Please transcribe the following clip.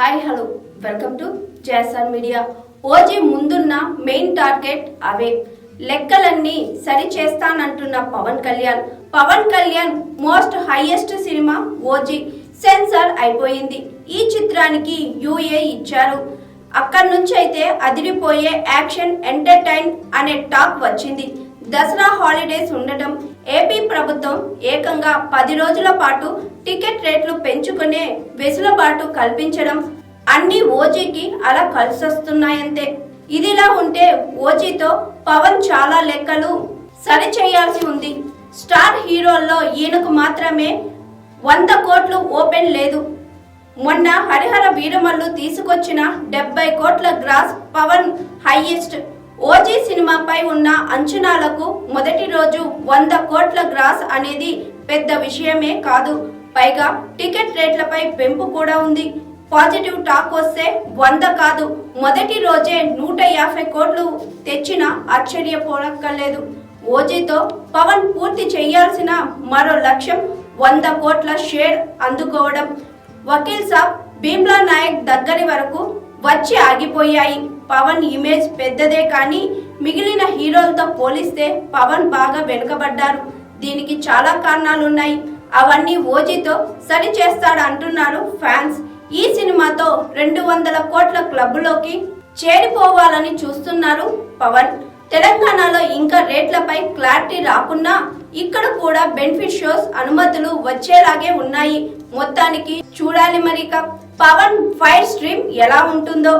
Hi hello. Welcome to JSR media. OG ముందున్న main target అవే. లెక్కలన్నీ సరి చేస్తానంటున్న Pawan Kalyan. Pawan Kalyan most highest cinema OG. Censor అయిపోయింది. ఈ చిత్రానికి యూఏ ఇచ్చారు. అక్కడి నుంచి అయితే అదిరిపోయే యాక్షన్ ఎంటర్టైన్ అనే టాక్ వచ్చింది. దసరా హాలిడేస్ ఉండటం ఏపీ ప్రభుత్వం ఏకంగా పది రోజుల పాటు టికెట్ రేట్లు పెంచుకునే వెసులుబాటు కల్పించడం అన్ని ఓజీకి అలా కలిసొస్తున్నాయంతే. ఇదిలా ఉంటే ఓజీతో పవన్ చాలా లెక్కలు సరి చేయాల్సి ఉంది. స్టార్ హీరోల్లో ఈయనకు మాత్రమే వంద కోట్లు ఓపెన్ లేదు. మొన్న హరిహర వీరమల్లు తీసుకొచ్చిన డెబ్బై కోట్ల గ్రాస్ పవన్ హైయెస్ట్. ఓజీ సినిమాపై ఉన్న అంచనాలకు మొదటి రోజు వంద కోట్ల గ్రాస్ అనేది పెద్ద విషయమే కాదు. పైగా టికెట్ రేట్లపై పెంపు కూడా ఉంది. పాజిటివ్ టాక్ వస్తే వంద కాదు. మొదటి రోజే నూట యాభై కోట్లు తెచ్చిన ఆశ్చర్యపోనక్కర్లేదు. ఓజీతో పవన్ పూర్తి చేయాల్సిన మరో లక్ష్యం వంద కోట్ల షేర్ అందుకోవడం. వకీల్ సాబ్ భీమ్లా నాయక్ దగ్గరి వరకు వచ్చి ఆగిపోయాయి. పవన్ ఇమేజ్ పెద్దదే కానీ మిగిలిన హీరోలతో పోలిస్తే పవన్ బాగా వెనుకబడ్డారు. దీనికి చాలా కారణాలున్నాయి. అవన్నీ ఓజీతో సరి చేస్తాడు అంటున్నారు ఫ్యాన్స్. ఈ సినిమాతో రెండు వందల కోట్ల క్లబ్లోకి చేరిపోవాలని చూస్తున్నారు పవన్. తెలంగాణలో ఇంకా రేట్లపై క్లారిటీ రాకున్నా ఇక్కడ కూడా బెనిఫిట్ షోస్ అనుమతులు వచ్చేలాగే ఉన్నాయి. మొత్తానికి చూడాలి మరిక. పవన్ ఫైర్ స్ట్రీమ్ ఎలా ఉంటుందో.